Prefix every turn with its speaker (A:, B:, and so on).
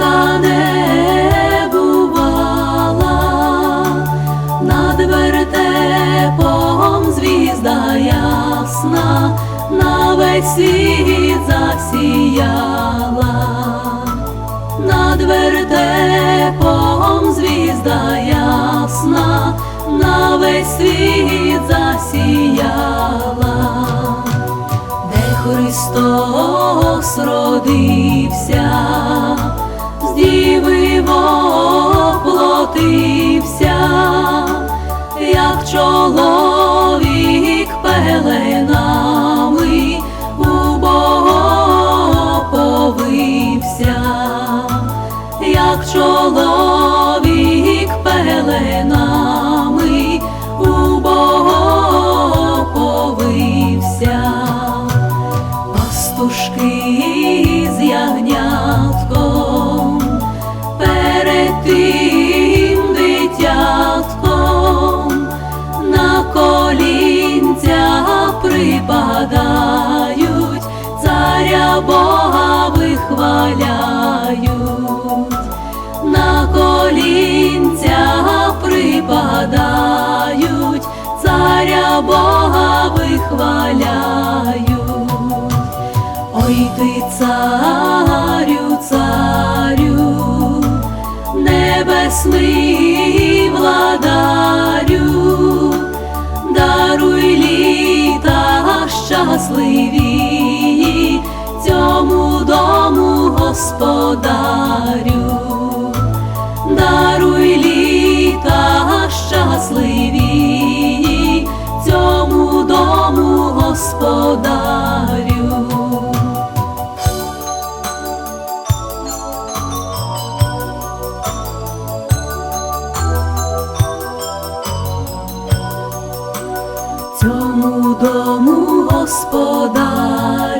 A: яка не бувала, над вертепом звізда ясна, на весь світ засіяла, над вертепом звізда ясна, на весь світ засіяла, де Христос родився, з плотився, як чоловік пеленами у Бога повився, як чоловік пеленами Бога вихваляють, на колінця припадають, царя Бога вихваляють. Ой ти царю, царю, небесний владарю, даруй літа щасливі господарю, даруй літа щасливі цьому дому господарю. цьому дому господарю